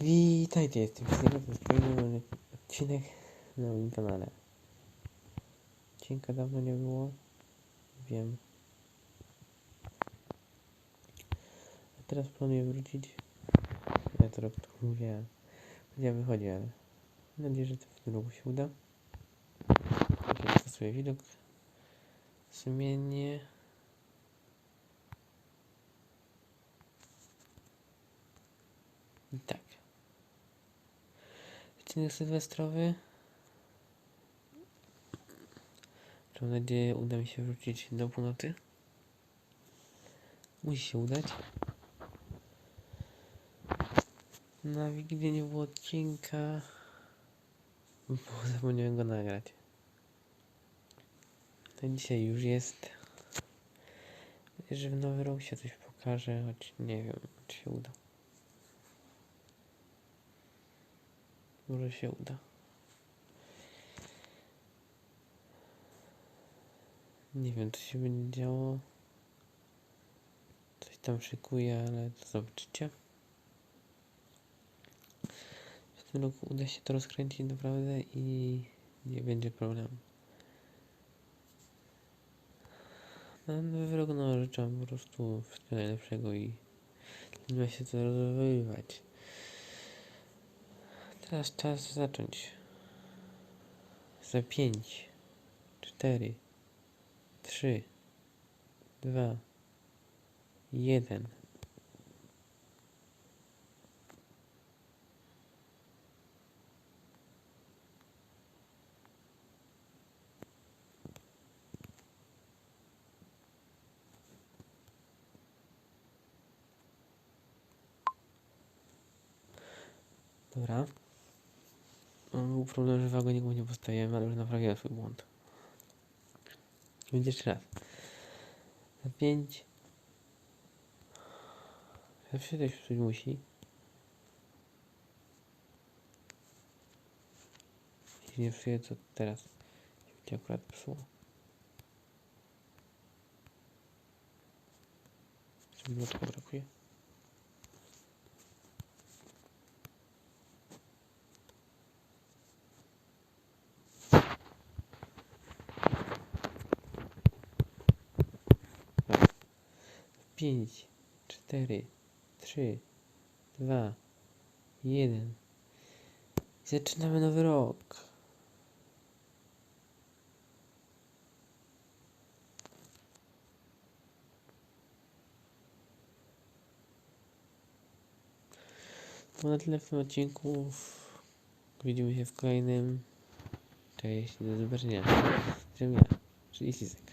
Witajcie, jestem Fizyka, to jest odcinek na moim kanale. Odcinka dawno nie było, wiem. A teraz planuję wrócić. Ja to rok tu mówię, ja wychodzi, ale mam nadzieję, że to w tym roku się uda. Ja stosuję widok sumiennie. I tak. Odcinek sylwestrowy. Mam nadzieję, uda mi się wrócić do północy. Musi się udać. Na Wigilię nie było odcinka, bo zapomniałem go nagrać. To dzisiaj już jest. Nadzieję, że w nowy rok się coś pokaże, choć nie wiem, czy się uda. Może się uda. Nie wiem, co się będzie działo. Coś tam szykuję, ale to zobaczycie. W tym roku uda się to rozkręcić naprawdę i nie będzie problemu. Na nowy rok no, życzę po prostu wszystkiego najlepszego i nie ma się co rozwoływać. Teraz czas zacząć. Za pięć, cztery, trzy, dwa, jeden. Dobra. Mam Był problem, że wagoników nie postawiłem, ale już naprawiłem swój błąd. Będzie jeszcze raz. Za pięć. Zawsze coś psuć musi. Jeśli nie psuje, to teraz się akurat psuło. Minutka brakuje. Pięć, cztery, trzy, dwa, jeden. Zaczynamy nowy rok. To na tyle w tym odcinku. Widzimy się w kolejnym. Cześć, do zobaczenia. Jestem ja, czyli Sisek.